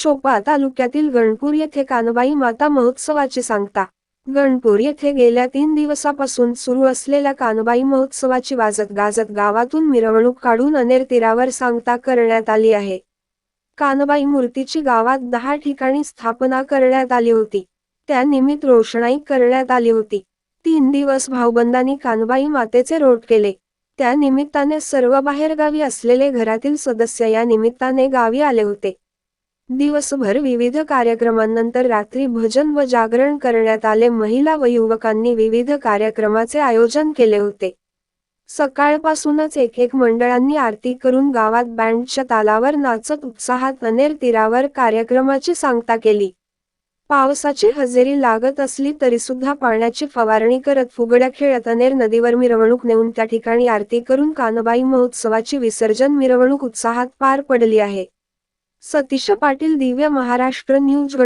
चोपा तालुक्यातील गणपूर येथे कानबाई माता महोत्सवाची सांगता. गणपूर येथे गेल्या तीन दिवसापासून सुरू असलेल्या कानबाई महोत्सवाची वाजत गाजत गावातून मिरवणूक काढून अनेर तीरावर सांगता करण्यात आली आहे. कानबाई मूर्तीची गावात दहा ठिकाणी स्थापना करण्यात आली होती. त्यानिमित्त रोषणाई करण्यात आली होती. तीन दिवस भाऊबंदांनी कानबाई मातेचे रोट केले. त्या निमित्ताने सर्व बाहेरगावी असलेले घरातील सदस्य या निमित्ताने गावी आले होते. दिवसभर विविध कार्यक्रमांनंतर रात्री भजन व जागरण करण्यात आले. महिला व युवकांनी विविध कार्यक्रमाचे आयोजन केले होते. सकाळपासूनच एक एक मंडळांनी आरती करून गावात बँडच्या तालावर नाचत उत्साहात अनेर तीरावर कार्यक्रमाची सांगता केली. पावसाची हजेरी लागत असली तरी सुद्धा पाण्याची फवारणी करत फुगड्या खेळत अनेर नदीवर मिरवणूक नेऊन त्या ठिकाणी आरती करून कानबाई महोत्सवाची विसर्जन मिरवणूक उत्साहात पार पडली आहे. सतीश पाटील दिव्य महाराष्ट्र न्यूज